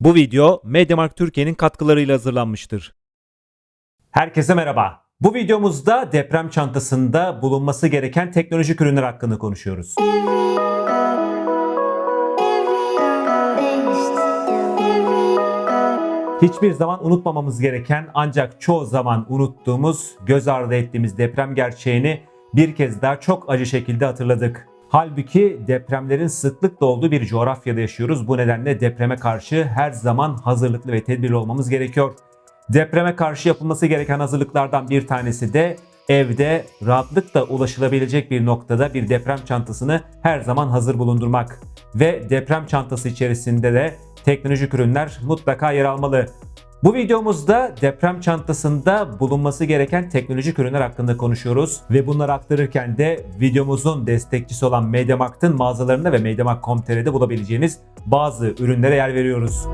Bu video Mediamarkt Türkiye'nin katkılarıyla hazırlanmıştır. Herkese merhaba. Bu videomuzda deprem çantasında bulunması gereken teknolojik ürünler hakkında konuşuyoruz. Hiçbir zaman unutmamamız gereken ancak çoğu zaman unuttuğumuz, göz ardı ettiğimiz deprem gerçeğini bir kez daha çok acı şekilde hatırladık. Halbuki depremlerin sıklıkla olduğu bir coğrafyada yaşıyoruz. Bu nedenle depreme karşı her zaman hazırlıklı ve tedbirli olmamız gerekiyor. Depreme karşı yapılması gereken hazırlıklardan bir tanesi de evde rahatlıkla ulaşılabilecek bir noktada bir deprem çantasını her zaman hazır bulundurmak. Ve deprem çantası içerisinde de teknolojik ürünler mutlaka yer almalı. Bu videomuzda deprem çantasında bulunması gereken teknolojik ürünler hakkında konuşuyoruz ve bunları aktarırken de videomuzun destekçisi olan MediaMarkt'ın mağazalarında ve MediaMarkt.com.tr'de bulabileceğiniz bazı ürünlere yer veriyoruz.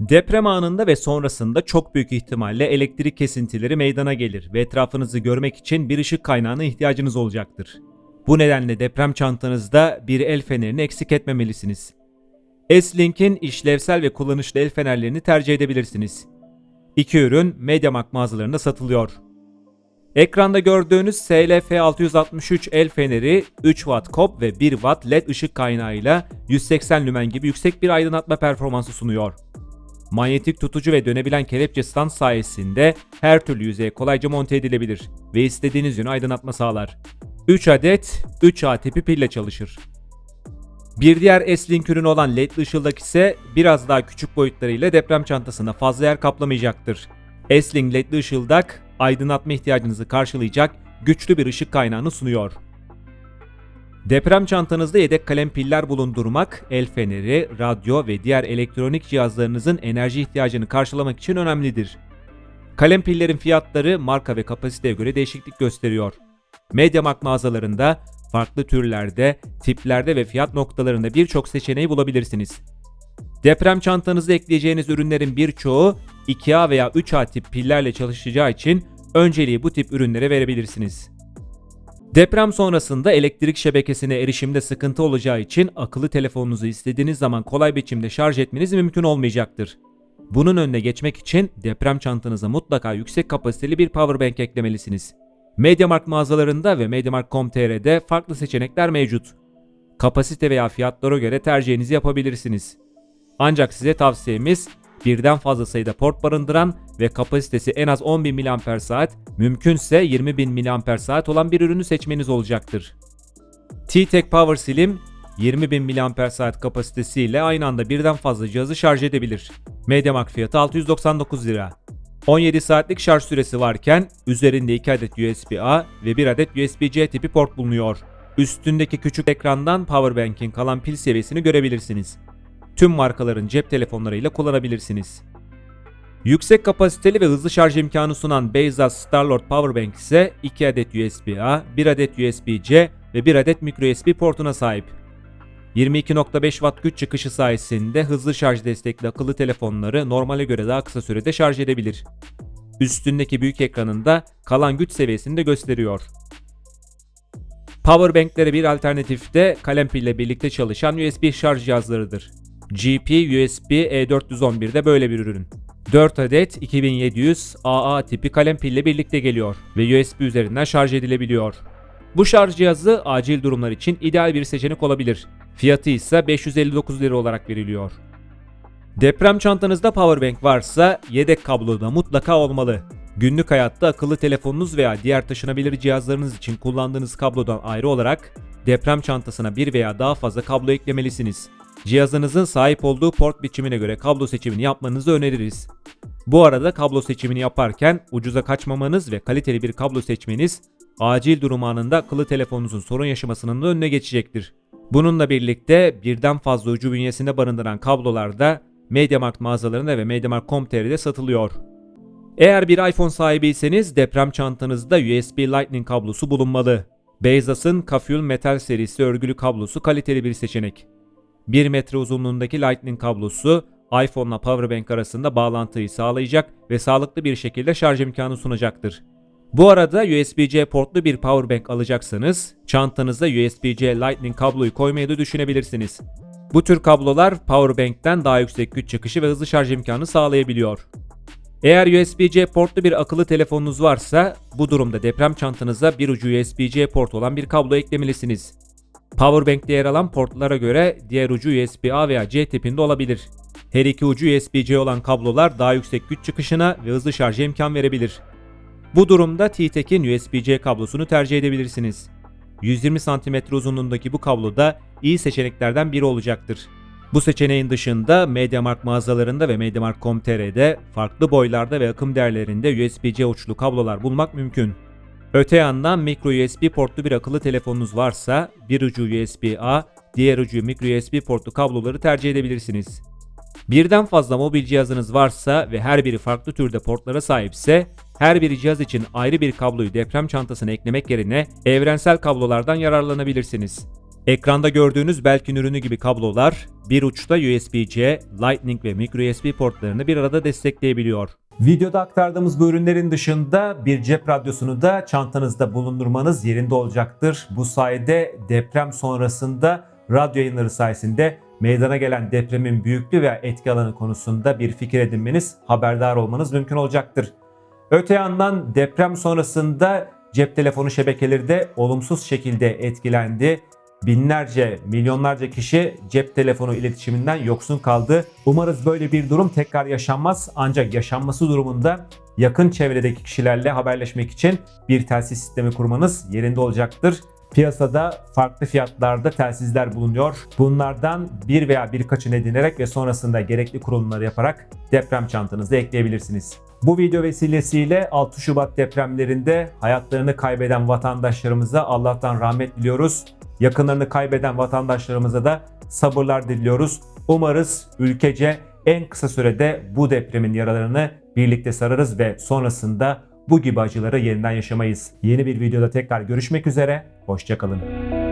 Deprem anında ve sonrasında çok büyük ihtimalle elektrik kesintileri meydana gelir ve etrafınızı görmek için bir ışık kaynağına ihtiyacınız olacaktır. Bu nedenle deprem çantanızda bir el fenerini eksik etmemelisiniz. S-Link'in işlevsel ve kullanışlı el fenerlerini tercih edebilirsiniz. İki ürün MediaMarkt mağazalarında satılıyor. Ekranda gördüğünüz SLF663 el feneri 3 Watt kop ve 1 Watt LED ışık kaynağıyla 180 lümen gibi yüksek bir aydınlatma performansı sunuyor. Manyetik tutucu ve dönebilen kelepçe stand sayesinde her türlü yüzeye kolayca monte edilebilir ve istediğiniz yönü aydınlatma sağlar. 3 adet 3A tipi pille çalışır. Bir diğer S-Link ürünü olan ledli ışıldak ise biraz daha küçük boyutlarıyla deprem çantasına fazla yer kaplamayacaktır. S-Link ledli ışıldak aydınlatma ihtiyacınızı karşılayacak güçlü bir ışık kaynağını sunuyor. Deprem çantanızda yedek kalem piller bulundurmak, el feneri, radyo ve diğer elektronik cihazlarınızın enerji ihtiyacını karşılamak için önemlidir. Kalem pillerin fiyatları marka ve kapasiteye göre değişiklik gösteriyor. MediaMarkt mağazalarında farklı türlerde, tiplerde ve fiyat noktalarında birçok seçeneği bulabilirsiniz. Deprem çantanıza ekleyeceğiniz ürünlerin birçoğu 2A veya 3A tip pillerle çalışacağı için önceliği bu tip ürünlere verebilirsiniz. Deprem sonrasında elektrik şebekesine erişimde sıkıntı olacağı için akıllı telefonunuzu istediğiniz zaman kolay biçimde şarj etmeniz mümkün olmayacaktır. Bunun önüne geçmek için deprem çantanıza mutlaka yüksek kapasiteli bir powerbank eklemelisiniz. MediaMarkt mağazalarında ve MediaMarkt.com.tr'de farklı seçenekler mevcut. Kapasite veya fiyatlara göre tercihinizi yapabilirsiniz. Ancak size tavsiyemiz birden fazla sayıda port barındıran ve kapasitesi en az 10.000 mAh, mümkünse 20.000 mAh olan bir ürünü seçmeniz olacaktır. T-Tech Power Slim 20.000 mAh kapasitesiyle aynı anda birden fazla cihazı şarj edebilir. MediaMarkt fiyatı 699 lira. 17 saatlik şarj süresi varken üzerinde 2 adet USB-A ve 1 adet USB-C tipi port bulunuyor. Üstündeki küçük ekrandan Powerbank'in kalan pil seviyesini görebilirsiniz. Tüm markaların cep telefonlarıyla kullanabilirsiniz. Yüksek kapasiteli ve hızlı şarj imkanı sunan Bezos Starlord Powerbank ise 2 adet USB-A, 1 adet USB-C ve 1 adet microUSB portuna sahip. 22.5 Watt güç çıkışı sayesinde hızlı şarj destekli akıllı telefonları normale göre daha kısa sürede şarj edebilir. Üstündeki büyük ekranında kalan güç seviyesini de gösteriyor. Powerbanklere bir alternatif de kalem pille birlikte çalışan USB şarj cihazlarıdır. GP USB E411 de böyle bir ürün. 4 adet 2700 AA tipi kalem pille birlikte geliyor ve USB üzerinden şarj edilebiliyor. Bu şarj cihazı acil durumlar için ideal bir seçenek olabilir. Fiyatı ise 559 lira olarak veriliyor. Deprem çantanızda powerbank varsa yedek kablo da mutlaka olmalı. Günlük hayatta akıllı telefonunuz veya diğer taşınabilir cihazlarınız için kullandığınız kablodan ayrı olarak deprem çantasına bir veya daha fazla kablo eklemelisiniz. Cihazınızın sahip olduğu port biçimine göre kablo seçimini yapmanızı öneririz. Bu arada kablo seçimini yaparken ucuza kaçmamanız ve kaliteli bir kablo seçmeniz acil durum anında akıllı telefonunuzun sorun yaşamasının da önüne geçecektir. Bununla birlikte birden fazla ucu bünyesinde barındıran kablolar da MediaMarkt mağazalarında ve MediaMarkt.com.tr'de satılıyor. Eğer bir iPhone sahibiyseniz deprem çantanızda USB Lightning kablosu bulunmalı. Bezos'ın Kafül Metal serisi örgülü kablosu kaliteli bir seçenek. 1 metre uzunluğundaki Lightning kablosu iPhone ile Powerbank arasında bağlantıyı sağlayacak ve sağlıklı bir şekilde şarj imkanı sunacaktır. Bu arada USB-C portlu bir powerbank alacaksanız çantanıza USB-C Lightning kabloyu koymayı da düşünebilirsiniz. Bu tür kablolar powerbank'ten daha yüksek güç çıkışı ve hızlı şarj imkanı sağlayabiliyor. Eğer USB-C portlu bir akıllı telefonunuz varsa bu durumda deprem çantanıza bir ucu USB-C port olan bir kablo eklemelisiniz. Powerbank'te yer alan portlara göre diğer ucu USB-A veya C tipinde olabilir. Her iki ucu USB-C olan kablolar daha yüksek güç çıkışına ve hızlı şarja imkan verebilir. Bu durumda T-Tek'in USB-C kablosunu tercih edebilirsiniz. 120 cm uzunluğundaki bu kablo da iyi seçeneklerden biri olacaktır. Bu seçeneğin dışında MediaMarkt mağazalarında ve MediaMarkt.com.tr'de farklı boylarda ve akım değerlerinde USB-C uçlu kablolar bulmak mümkün. Öte yandan micro USB portlu bir akıllı telefonunuz varsa bir ucu USB-A, diğer ucu micro USB portlu kabloları tercih edebilirsiniz. Birden fazla mobil cihazınız varsa ve her biri farklı türde portlara sahipse her bir cihaz için ayrı bir kabloyu deprem çantasına eklemek yerine evrensel kablolardan yararlanabilirsiniz. Ekranda gördüğünüz Belkin ürünü gibi kablolar bir uçta USB-C, Lightning ve micro USB portlarını bir arada destekleyebiliyor. Videoda aktardığımız bu ürünlerin dışında bir cep radyosunu da çantanızda bulundurmanız yerinde olacaktır. Bu sayede deprem sonrasında radyo yayınları sayesinde meydana gelen depremin büyüklüğü veya etki alanı konusunda bir fikir edinmeniz, haberdar olmanız mümkün olacaktır. Öte yandan deprem sonrasında cep telefonu şebekeleri de olumsuz şekilde etkilendi. Binlerce, milyonlarca kişi cep telefonu iletişiminden yoksun kaldı. Umarız böyle bir durum tekrar yaşanmaz. Ancak yaşanması durumunda yakın çevredeki kişilerle haberleşmek için bir telsiz sistemi kurmanız yerinde olacaktır. Piyasada farklı fiyatlarda telsizler bulunuyor. Bunlardan bir veya birkaçını edinerek ve sonrasında gerekli kurulumları yaparak deprem çantanıza ekleyebilirsiniz. Bu video vesilesiyle 6 Şubat depremlerinde hayatlarını kaybeden vatandaşlarımıza Allah'tan rahmet diliyoruz. Yakınlarını kaybeden vatandaşlarımıza da sabırlar diliyoruz. Umarız ülkece en kısa sürede bu depremin yaralarını birlikte sararız ve sonrasında bu gibi acıları yeniden yaşamayız. Yeni bir videoda tekrar görüşmek üzere. Hoşçakalın.